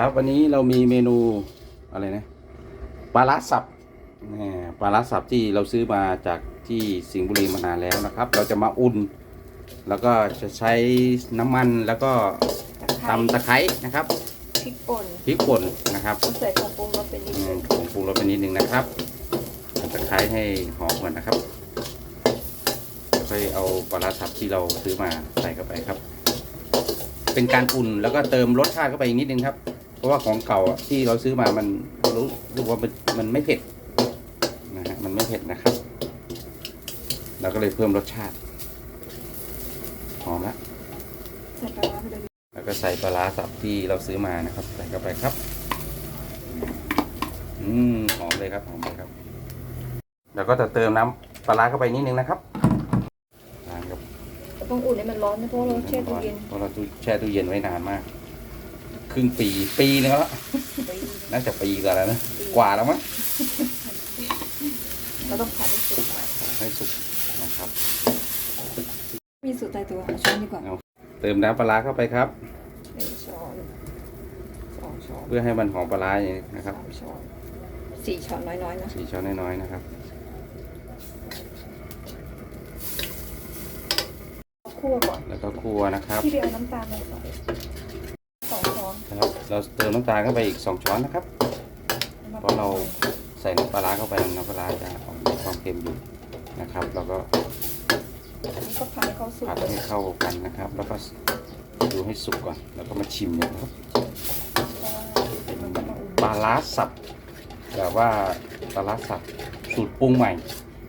ครับวันนี้เรามีเมนูอะไรนะปลาร้าสับแหมปลาร้าสับที่เราซื้อมาจากที่สิงห์บุรีมานานแล้วนะครับ เราจะมาอุ่น แล้วก็จะใช้น้ำมันแล้วก็ตำตะไคร้นะครับพริกป่นพริกป่นนะครับใส่ผงปรุงรสเป็นนิดอืนึมงผงปรุงรสไปนิดนึงนะครับตำตะไคร้ให้หอมก่อนนะครับแล้วค่อยเอาปลาร้าสับที่เราซื้อมาใส่เข้าไปครับ เป็นการอุ่นแล้วก็เติมรสชาติเข้าไปอีกนิดนึงครับเพ ราะว่าของเก่าอะที่เราซื้อมามันรู้รู้ว่ามันมันไม่เผ็ดนะฮะมันไม่เผ็ดนะครับเราก็เลยเพิ่มรสชาติหอมละใส่ปลาร้าไปเลยแล้วก็ใส่ปลาร้าสับที่เราซื้อมานะครับใส่เข้าไปครับอืมหอมเลยครับหอมเลยครับแล้วก็จะเติมน้ำปลาร้าเข้าไปนิดนึงนะครับนานครับต้องอุ่นให้มันร้อนนะเพราะว่าเราแช่ตู้เย็นเพราะเราตู้แช่ตู้เย็นไว้นานมาก ครึ่งปีปีนึงแล้วไปน่าจะปีกว่าแล้วนะ กว่าแล้วมั้งเราต้องผัดให้สุกหน่อยให้สุกนะครับ มีสูตรตายตัวเอาช้อนดีกว่า เติมน้ำปลาร้าเข้าไปครับหนึ่งช้อนสองช้อนเพื่อให้มันหอมปลาร้าอย่างนี้นะครับสามช้อนสี่ช้อนน้อยๆนะสี่ช้อนน้อยๆนะครับคั่วก่อนแล้วก็คั่วนะครับ ที่ไปเอาน้ำตาลมาใส่สองช้อน นะครับ เราเติมน้ำตาลเข้าไปอีกสองช้อนนะครับ เพราะเราใส่น้ำปลาร้าเข้าไปน้ำปลาร้าจะออกมีความเค็มอยู่นะครับแล้วก็อันนี้ก็ผัดให้เขาสุกผัดให้เข้ากันนะครับ แล้วก็ดูให้สุกก่อน แล้วก็มาชิมเนี่ยนะครับมันก็มาอุ่นปลาร้าสับแบบว่าปลาร้าสับสูตรปรุงใหม่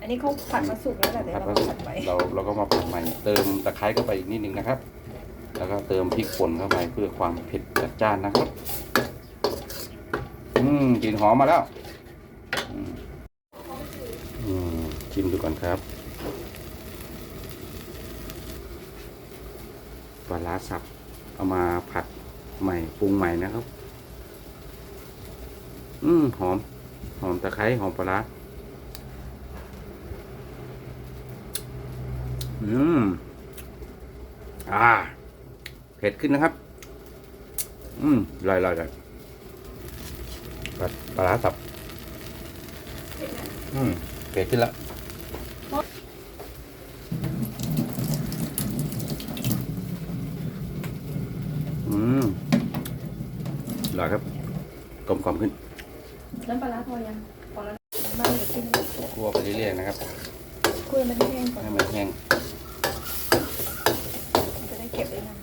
อันนี้เขาผัดมาสุกแล้วแหละเดี๋ยวผัดเรามามาสุกผัดใหม่เราเราก็มาผัดใหม่ เติมตะไคร้เข้าไปอีกนิดนึงนะครับ แล้วก็เติมพริกป่นเข้าไปเพื่อความเผ็ดจัดจ้านนะครับ อืมกลิ่นหอมมาแล้วอืมอืมชิมดูก่อนครับปลาร้าสับเอามาผัดใหม่ปรุงใหม่นะครับ อืมหอม หอมตะไคร้หอมปลาร้าอืม อ่า ผ็ดขึ้นนะครับ อืมลอยลอยลอยปลาปลาร้าสับ อืมเผ็ดขึ้นแล้วอืมอร่อยครับ กลมกล่อมขึ้น น้ำปลาร้าพอยังพอแล้วบ้านเหลือกินคั่วไปเรื่อยๆนะครับคุยมันให้แห้งก่อนให้มันแห้ง มันจะได้เก็บได้นาน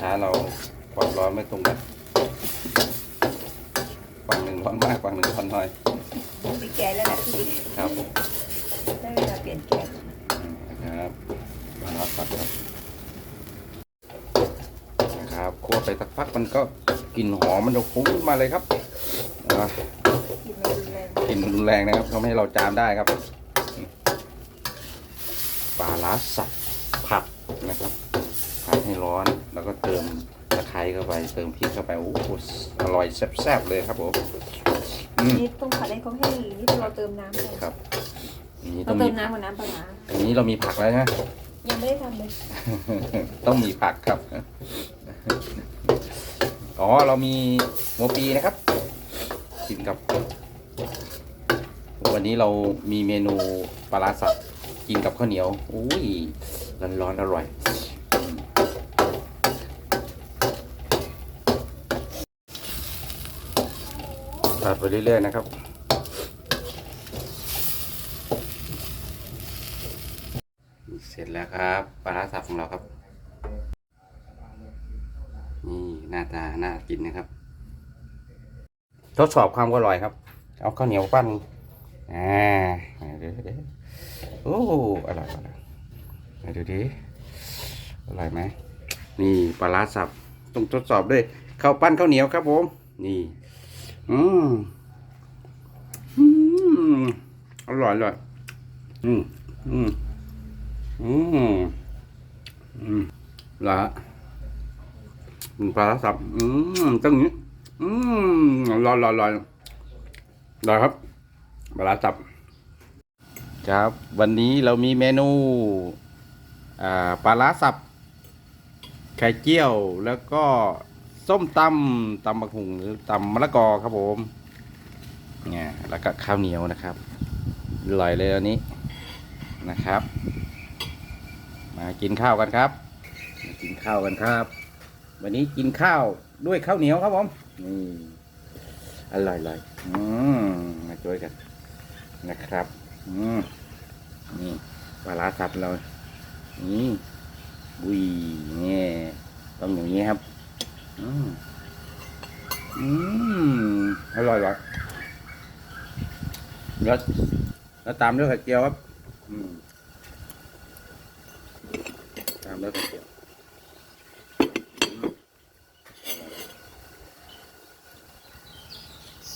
ช้าเราความ ร้อนไม่ตรงกันฝั่งหนึ่งร้อนมากฝั่งหนึ่งร้อนน้อยมีแกงแล้วแหละพี่ครับได้เวลาเปลี่ยนแกงนะครับมารับผัดครับนะครับคั่วไปสักพักมันก็กลิ่นหอมมันจะฟุ้งขึ้นมาเลยครับอะกินมันรุนแรงกลิ่นรุนแรงนะครับทำให้เราจามได้ครับปลาล้าสับผัดนะครับผัดให้ร้อนแล้วก็เติม ตะไคร้เข้าไปเติมพริกเข้าไปโอ้โหอร่อยแซ่บๆเลยครับผมอืมนี่ต้องผัดให้เขาแห้งอีกนี่เราเติมน้ำไปครับอย่างนี้เราต้องเติมีมน้ำกับน้ำปลาร้าอย่างนี้เรามีผักแล้วนะ ยังไม่ได้ทำเลยต้องมีผักครับ อ๋อ เรามีหัวปีนะครับ กินกับ วันนี้เรามีเมนูปลาร้าสับกินกับข้าวเหนียว อุ้ยร้อนๆอร่อยอืม ผัดไปเรื่อยๆนะครับ เสร็จแล้วครับปลาร้าสับของเราครับ นี่หน้าตาน่ากินนะครับ ทดสอบความอร่อยครับ เอาข้าวเหนียวปั้นอ่าเดี๋ยวโอ้อร่อยอร่อยดูดิอร่อยไหมนี่ปลาร้าสับต้องทดสอบด้วยข้าวปั้นข้าวเหนียวครับผม นี่ อืมอืมอร่อยอร่อยอืมอืมอืมอืมละปลาร้าสับอืมต้องนี้อืมลอยลอยลอยลอยครับปลาร้าสับครับ วันนี้เรามีเมนูอ่าปลาร้าสับไข่เจียวแล้วก็ ส้มตำตำบักหุงหรือตำมะละกอครับผมเนี่ยแล้วก็ข้าวเหนียวนะครับอร่อยเลยอันนี้นะครับ มากินข้าวกันครับมากินข้าวกันครับ วันนี้กินข้าวด้วยข้าวเหนียวครับผมนี่อร่อยเลยอืมมาช่วยกันนะครับอืมนี่ปลาสับเรานี่บุยนี่ต้องอย่างนี้ครับ อืมอร่อยว่ะแล้วแล้วตามด้วยไข่เจียวครับ อืมตามด้วยไข่เจียว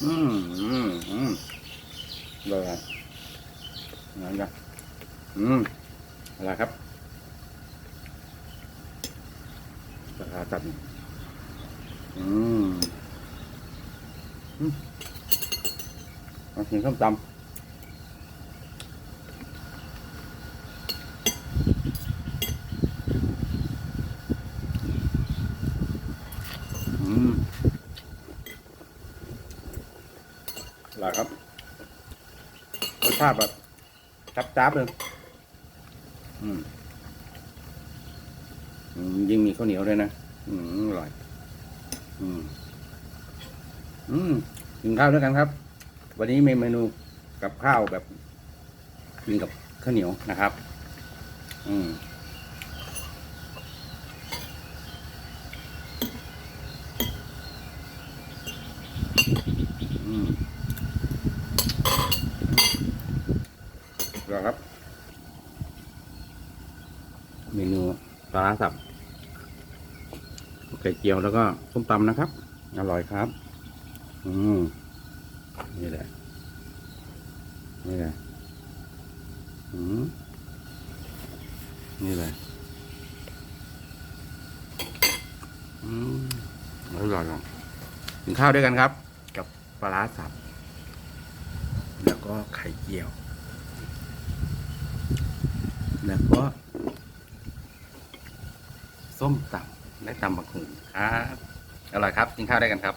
อืมอืมอืมอร่อยอะงั้นจ้ะอืมอร่อยครับราคาจัด อืมอืมมากินส้มตำอืมอร่อยครับรสชาติแบบจับจับเลยอืมอืมยิ่งมีข้าวเหนียวด้วยนะ อืมอร่อย อืม อืมกินข้าวด้วยกันครับ วันนี้มีเมนูกับข้าวแบบกินกับข้าวเหนียวนะครับ อืมอืมรอครับ เมนูปลาร้าสับ ไข่เจียวแล้วก็ส้มตำนะครับ อร่อยครับ อืมนี่แหละ นี่แหละอืมนี่แหละอืมอร่อยกินข้าวด้วยกันครับ กับปลาสับแล้วก็ไข่เจียว แล้วก็ส้มตำ และตำบักหุ่นครับอร่อยครับกินข้าวได้กันครับ